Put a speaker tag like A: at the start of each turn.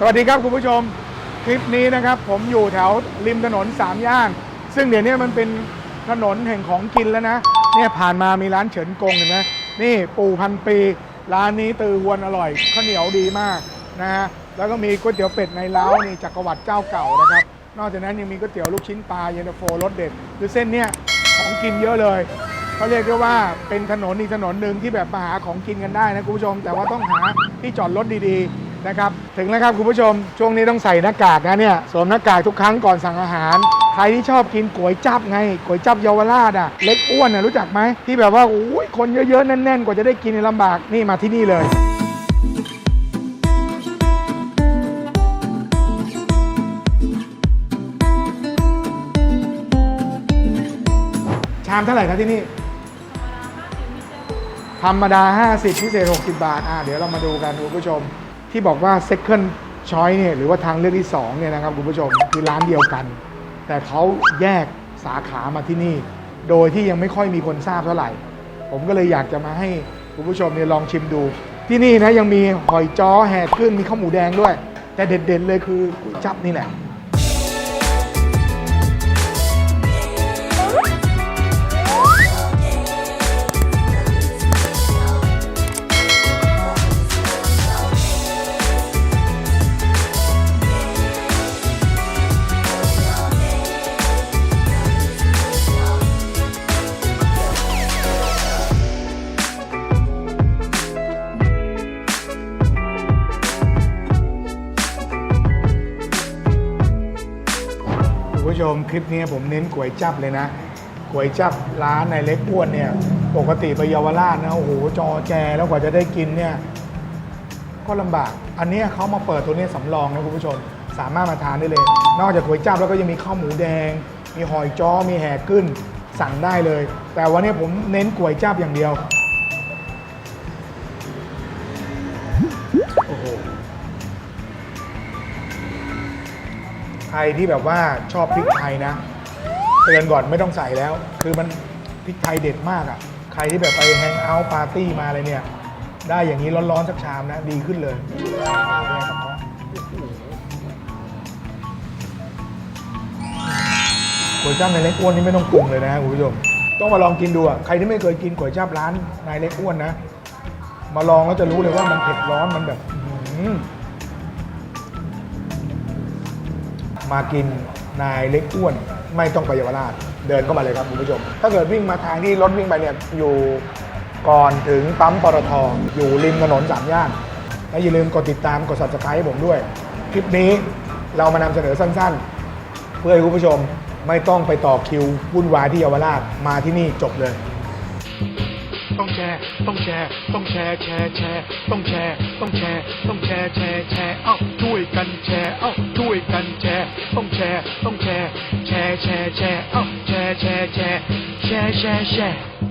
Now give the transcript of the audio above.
A: สวัสดีครับคุณผู้ชมคลิปนี้นะครับ ผมอยู่แถวริมถนนสามย่าน ซึ่งเดี๋ยวนี้มันเป็นถนนแห่งของกินแล้วนะเนี่ยผ่านมามีร้านเฉินกงเห็นไหมนี่ปู่พันปี ร้านนี้ตือหวนอร่อยข้าวเหนียวดีมากนะฮะแล้วก็มีก๋วยเตี๋ยวเป็ดในเล้านี่จักรวรรดิเจ้าเก่านะครับ นอกจากนั้นยังมีก๋วยเตี๋ยวลูกชิ้นปลาเยนตาโฟรสเด็ดคือเส้นเนี่ยของกินเยอะเลยเขาเรียกได้ว่าเป็นถนนอีกถนนหนึ่งที่แบบมาหาของกินกันได้นะคุณผู้ชม แต่ว่าต้องหาที่จอดรถดีๆ นะครับถึงแล้วครับคุณผู้ชม ช่วงนี้ต้องใส่หน้ากากนะเนี่ยสวมหน้ากากทุกครั้งก่อนสั่งอาหาร ใครที่ชอบกินก๋วยจับไงก๋วยจับเยาวราชอะเล็กอ้วนอะรู้จักไหมที่แบบว่าโอ้ยคนเยอะๆแน่นๆ กว่าจะได้กินในลำบากนี่มาที่นี่เลยชามเท่าไหร่ครับที่นี่ธรรมดา 50 พิเศษ 60 บาท อ่าเดี๋ยวเรามาดูกันคุณผู้ชม ที่บอกว่า second choice เนี่ยหรือว่าทางเลือกที่2เนี่ยนะครับคุณผู้ชมคือร้านเดียวกัน แต่เขาแยกสาขามาที่นี่ โดยที่ยังไม่ค่อยมีคนทราบเท่าไหร่ ผมก็เลยอยากจะมาให้คุณผู้ชมเนี่ยลองชิมดู ที่นี่นะยังมีหอยจ้อแห่ขึ้นมีข้าวหมูแดงด้วย แต่เด็ดๆเลยคือก๋วยจับนี่แหละ ผู้ชมคลิปนี้ผมเน้นก๋วยจับเลยนะก๋วยจับร้านในเล็กอ้วนเนี่ย ปกติไปเยาวราชนะโอ้โหจอแจแล้วกว่าจะได้กินเนี่ย ก็ลำบาก อันเนี้ยเขามาเปิดตัวนี้สำรองนะคุณผู้ชม สามารถมาทานได้เลย นอกจากก๋วยจับแล้วก็ยังมีข้าวหมูแดง มีหอยจ้อมีแห่ขึ้น สั่งได้เลย แต่วันนี้ผมเน้นก๋วยจับอย่างเดียว ใครที่แบบว่าชอบพริกไทยนะเตือนก่อนไม่ต้องใส่แล้ว คือมันพริกไทยเด็ดมากอะ่ะ ใครที่แบบไปแฮงเอาท์ปาร์ตี้มาอะไรเนี่ย ได้อย่างนี้ร้อนๆสักชามนะ ดีขึ้นเลยเนี่ยกระเพาะก๋วยจั๊บในเล็กอ้วนนี่ไม่ต้องปรุงเลยนะคุณผู้ชมต้องมาลองกินดูอะใครที่ไม่เคยกินก๋วยจั๊บร้านนายเล็กอ้วนนะ มาลองแล้วจะรู้เลยว่ามันเผ็ดร้อนมันแบบอื้อหือ มากินนายเล็กอ้วนไม่ต้องไปเยาวราชเดินเข้ามาเลยครับคุณผู้ชม ถ้าเกิดวิ่งมาทางที่รถวิ่งไปเนี่ยอยู่ก่อนถึงปั๊มปตทอยู่ริมถนนสามย่านและอย่าลืมกดติดตามกด subscribe ให้ผมด้วย คลิปนี้เรามานำเสนอสั้นๆ เพื่อให้คุณผู้ชมไม่ต้องไปต่อคิววุ่นวายที่เยาวราชมาที่นี่จบเลย ต้องแชร์ต้องแชร์ต้องแชร์แชร์แชร์ต้องแชร์ต้องแชร์ต้องแชร์แชร์แชร์เอ้าช่วยกันแชร์เอ้าช่วยกันแชร์ต้องแชร์ต้องแชร์แชร์แชร์แชร์เอ้าแชร์แชร์แชร์แชร์แชร์แชร์